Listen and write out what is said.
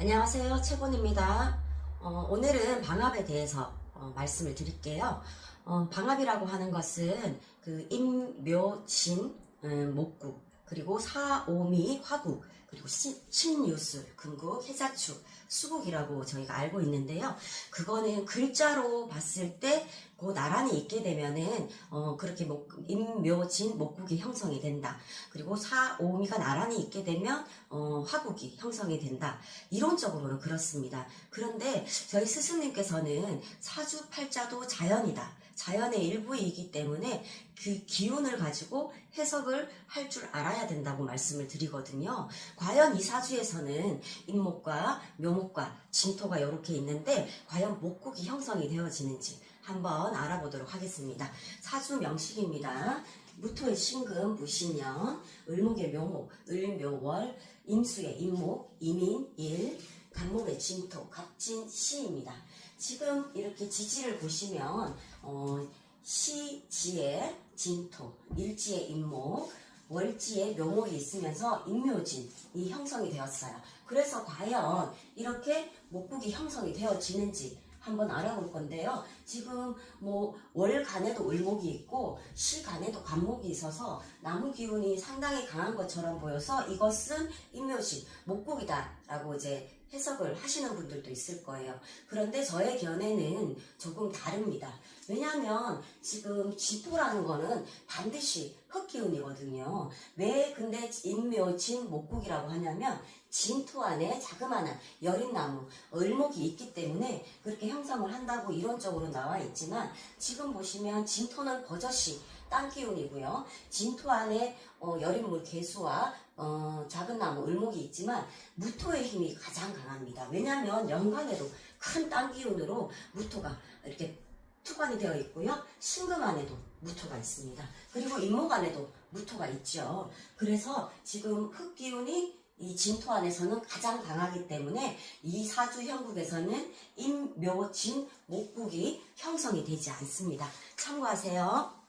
안녕하세요. 최곤입니다. 어, 오늘은 방압에 대해서 어, 말씀을 드릴게요. 어, 방압이라고 하는 것은 그 임묘진, 음, 목국, 그리고 사오미, 화국, 그리고 신, 신유술, 금국, 해자축, 수국이라고 저희가 알고 있는데요. 그거는 글자로 봤을 때 그 나란히 있게 되면은 어, 그렇게 목, 임묘진, 목국이 형성이 된다. 그리고 사오미가 나란히 있게 되면 어, 화국이 형성이 된다. 이론적으로는 그렇습니다. 그런데 저희 스승님께서는 사주팔자도 자연이다. 자연의 일부이기 때문에 그 기운을 가지고 해석을 할 줄 알아야 된다고 말씀을 드리거든요. 과연 이 사주에서는 임목과 묘목과 진토가 이렇게 있는데 과연 목국이 형성이 되어지는지 한번 알아보도록 하겠습니다. 사주 명식입니다. 무토의 신금, 무신년, 을목의 묘목, 을묘월, 임수의 임목, 임인, 일, 간목의 진토, 갑진, 시입니다. 지금 이렇게 지지를 보시면 어, 시지의 진토, 일지의 임목, 월지의 묘목이 있으면서 임묘진이 형성이 되었어요. 그래서 과연 이렇게 목국이 형성이 되어지는지 한번 알아볼 건데요. 지금 뭐 월간에도 을목이 있고 시간에도 간목이 있어서 나무 기운이 상당히 강한 것처럼 보여서 이것은 임묘신 목국이다라고 이제 해석을 하시는 분들도 있을 거예요. 그런데 저의 견해는 조금 다릅니다. 왜냐하면 지금 진토라는 거는 반드시 흙기운이거든요. 왜 근데 인묘진 목국이라고 하냐면 진토 안에 자그마한 여린 나무, 을목이 있기 때문에 그렇게 형성을 한다고 이론적으로 나와 있지만 지금 보시면 진토는 버젓이 땅 기운이고요. 진토 안에 어, 여린물 개수와 어, 작은 나무 을목이 있지만 무토의 힘이 가장 강합니다. 왜냐하면 연간에도 큰 땅 기운으로 무토가 이렇게 투관이 되어 있고요. 신금 안에도 무토가 있습니다. 그리고 임목 안에도 무토가 있죠. 그래서 지금 흙 기운이 이 진토 안에서는 가장 강하기 때문에 이 사주 형국에서는 임묘진 목국이 형성이 되지 않습니다. 참고하세요.